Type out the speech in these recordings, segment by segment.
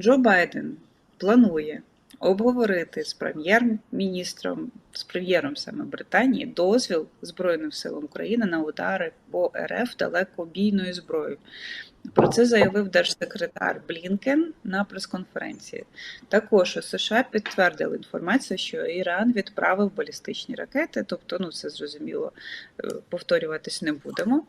Джо Байден планує обговорити з прем'єр-міністром, з прем'єром саме Британії дозвіл Збройним силам України на удари по РФ далекобійною зброєю. Про це заявив держсекретар Блінкен на прес-конференції. Також у США підтвердили інформацію, що Іран відправив балістичні ракети, тобто, ну це зрозуміло, е, повторюватись не будемо.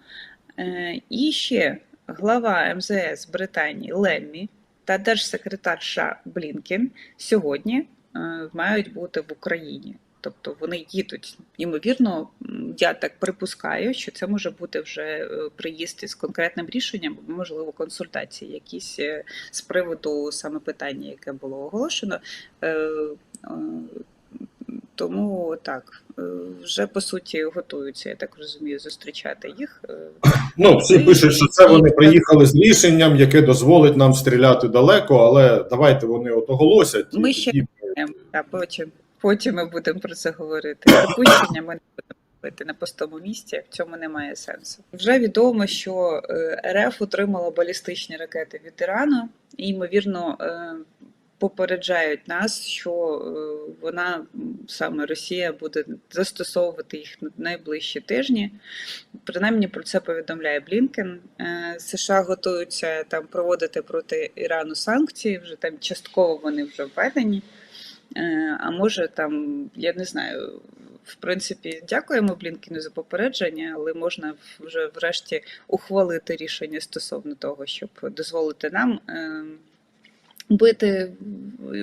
Е, І ще глава МЗС Британії Леммі та держсекретар США Блінкен сьогодні е, мають бути в Україні. Тобто вони їдуть. Ймовірно, я так припускаю, що це може бути вже е, приїзд із конкретним рішенням, можливо, консультації якісь е, з приводу саме питання, яке було оголошено. Тому так, е, вже по суті готуються, я так розумію, зустрічати їх. Е, Ну, всі пишуть, що це вони приїхали з рішенням, яке дозволить нам стріляти далеко, але давайте вони от оголосять. Ми ще А потім, потім ми будемо про це говорити. Припущення ми не будемо робити на пустому місці, в цьому немає сенсу. Вже відомо, що е, РФ отримала балістичні ракети від Ірану, і ймовірно. Попереджають нас, що е, вона саме Росія буде застосовувати їх на найближчі тижні. Принаймні про це повідомляє Блінкен. Е, США готуються там проводити проти Ірану санкції. Вже там частково вони вже введені. Е, А може там, я не знаю, в принципі, дякуємо Блінкіну за попередження, але можна вже врешті ухвалити рішення стосовно того, щоб дозволити нам е, бити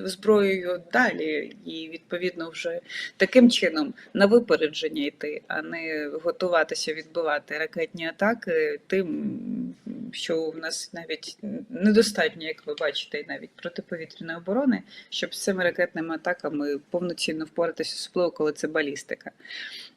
зброєю далі, і відповідно вже таким чином на випередження йти, а не готуватися відбивати ракетні атаки тим, що в нас навіть недостатньо, як ви бачите, навіть протиповітряної оборони, щоб з цими ракетними атаками повноцінно впоратися, особливо коли це балістика.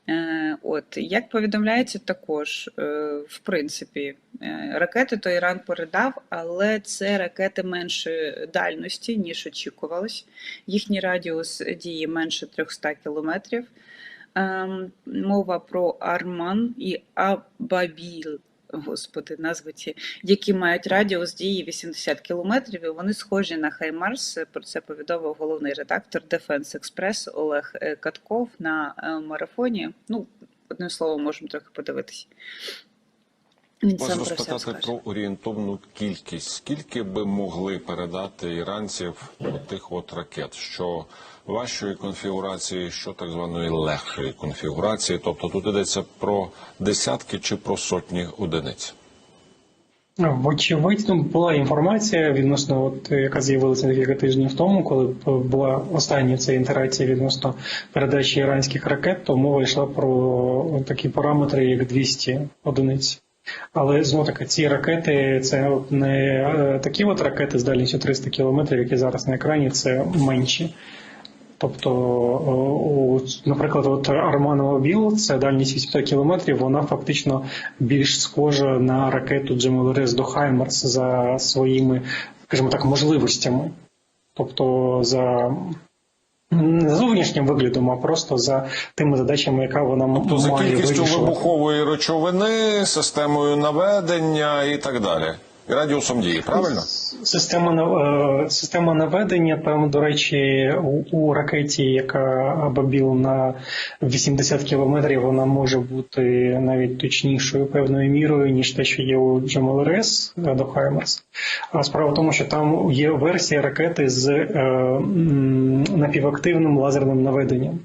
Е, От як повідомляється, також е, в принципі е, ракети то Іран передав, але це ракети меншої дальності ніж очікувалось. Їхній радіус дії менше 300 кілометрів. Ем, Мова про Арман і Абабіл. Господи, назви ці, які мають радіус дії 80 кілометрів, і вони схожі на Хаймарс. Про це повідомив головний редактор Defense Express Олег е, Катков на е, марафоні. Ну, одним словом, можемо трохи подивитися. Він Вас сам про все розпитати про орієнтовну кількість. Скільки би могли передати іранців тих от ракет, що важчої конфігурації, що так званої легшої конфігурації? Тобто тут йдеться про десятки чи про сотні одиниць? Вочевидь, ну, була інформація відносно, от яка з'явилася декілька тижнів тому, коли була остання ця інтерація відносно передачі іранських ракет, то мова йшла про такі параметри, як 200 одиниць. Але знову таки ці ракети це от не е, такі от ракети з дальністю 300 кілометрів, які зараз на екрані, це менші. Тобто, наприклад, от Арманова Біл, це дальність 800 кілометрів, вона фактично більш схожа на ракету Джемелерес до Хаймарс за своїми, скажімо так, можливостями. Тобто за не зовнішнім виглядом, а просто за тими задачами, яка вона Тобто за кількістю вирішувати. вибухової речовини, системою наведення і так далі. І радіусом дії, правильно? Система е, система наведення, там, до речі, у, у ракеті, яка Бабіл на 80 кілометрів, вона може бути навіть точнішою певною мірою, ніж те, що є у Джамал РС до Хаймерс. А справа в тому, що там є версія ракети з е, напівактивним лазерним наведенням.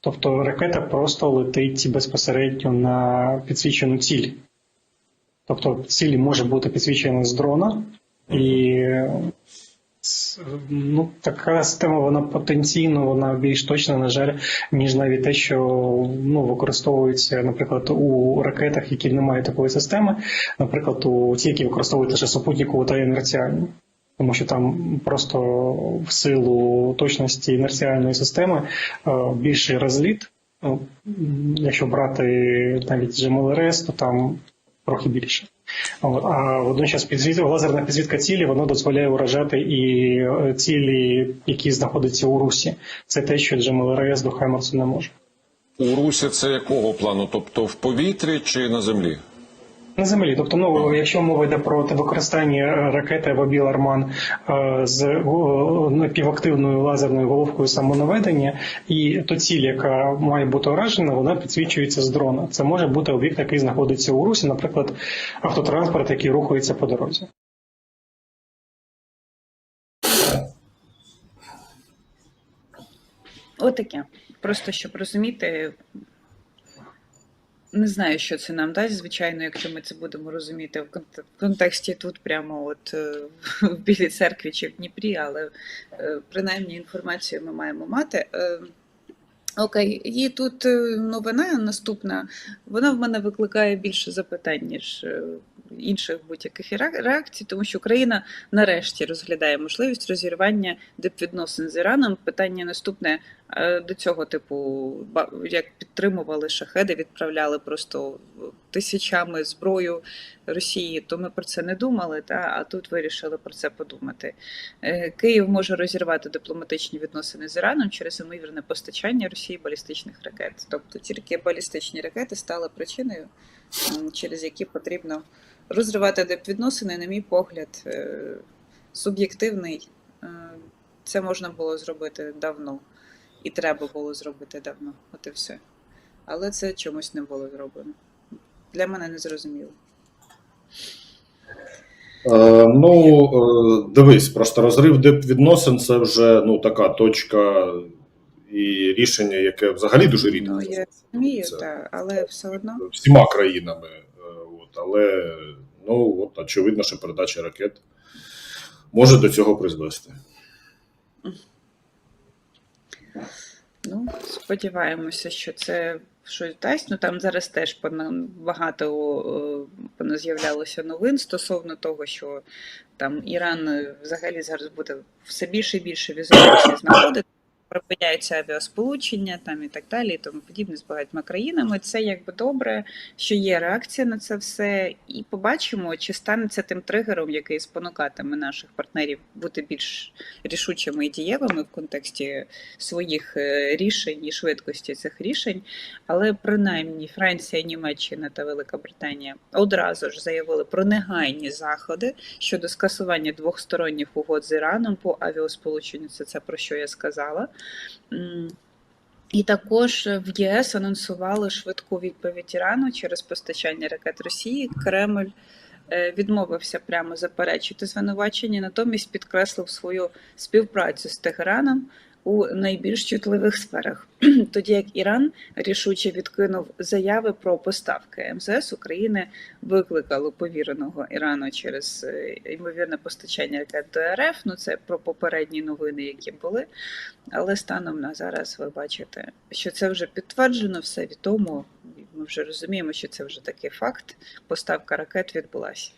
Тобто ракета просто летить безпосередньо на підсвічену ціль. Тобто ціль може бути підсвічена з дрона, і ну, така система вона потенційно вона більш точна, на жаль, ніж навіть те, що ну, використовується, наприклад, у ракетах, які не мають такої системи, наприклад, у ті, які використовують лише супутникову та інерціальну. Тому що там просто в силу точності інерціальної системи е, більший розліт. Ну, якщо брати навіть GMLRS, то там трохи більше. От, А водночас підзвіт, лазерна підзвітка цілі воно дозволяє вражати і е, цілі, які знаходяться у русі. Це те, що GMLRS до Хаймерсу не може. У Русі це якого плану? Тобто в повітрі чи на землі? На землі, тобто, ну якщо мова йде про використання е, ракети або Біларман е, з е, напівактивною лазерною головкою самонаведення, і то ціль, яка має бути уражена, вона підсвічується з дрона. Це може бути об'єкт, який знаходиться у русі, наприклад, автотранспорт, який рухається по дорозі. Отаке. Просто щоб розуміти, не знаю, що це нам дасть, звичайно, якщо ми це будемо розуміти в конт- контексті тут, прямо от е, в Білій церкві чи в Дніпрі, але е, принаймні інформацію ми маємо мати. Е, Окей, і тут новина наступна. Вона в мене викликає більше запитань, ніж інших будь-яких реакцій, тому що Україна нарешті розглядає можливість розірвання дипвідносин з Іраном. Питання наступне е, до цього, типу, як підтримували шахеди, відправляли просто тисячами зброю Росії, то ми про це не думали, та а тут вирішили про це подумати. Е, Київ може розірвати дипломатичні відносини з Іраном через ймовірне постачання Росії балістичних ракет. Тобто тільки балістичні ракети стали причиною, через які потрібно розривати дипвідносини, на мій погляд, е, суб'єктивний. Е, Це можна було зробити давно, і треба було зробити давно. От і все. Але це чомусь не було зроблено. Для мене не зрозуміло. Е, ну, е, дивись, просто розрив дипвідносин це вже ну, така точка і рішення, яке взагалі дуже рідко. Ну, я розумію, так, але все одно. всіма країнами. Е, От, але ну, от, очевидно, що передача ракет може до цього призвести. Ну, сподіваємося, що це щось дасть. Ну там зараз теж багато з'являлося новин стосовно того, що там Іран е, взагалі зараз буде все більше і більше візуально знаходити. Припиняються авіасполучення там і так далі, і тому подібне з багатьма країнами. Це якби добре, що є реакція на це все, і побачимо, чи стане це тим тригером, який спонукатиме наших партнерів бути більш рішучими і дієвими в контексті своїх е, рішень і швидкості цих рішень. Але принаймні Франція, Німеччина та Велика Британія одразу ж заявили про негайні заходи щодо скасування двохсторонніх угод з Іраном по авіасполученню. Це це про що я сказала. І також в ЄС анонсували швидку відповідь Ірану через постачання ракет Росії. Кремль е, відмовився прямо заперечити звинувачення, натомість підкреслив свою співпрацю з Тегераном у найбільш чутливих сферах. Тоді як Іран рішуче відкинув заяви про поставки МЗС України, викликало повіреного Ірану через е, ймовірне постачання ракет до РФ. Ну це про попередні новини, які були. Але станом на зараз ви бачите, що це вже підтверджено, все відомо. Ми вже розуміємо, що це вже такий факт. Поставка ракет відбулася.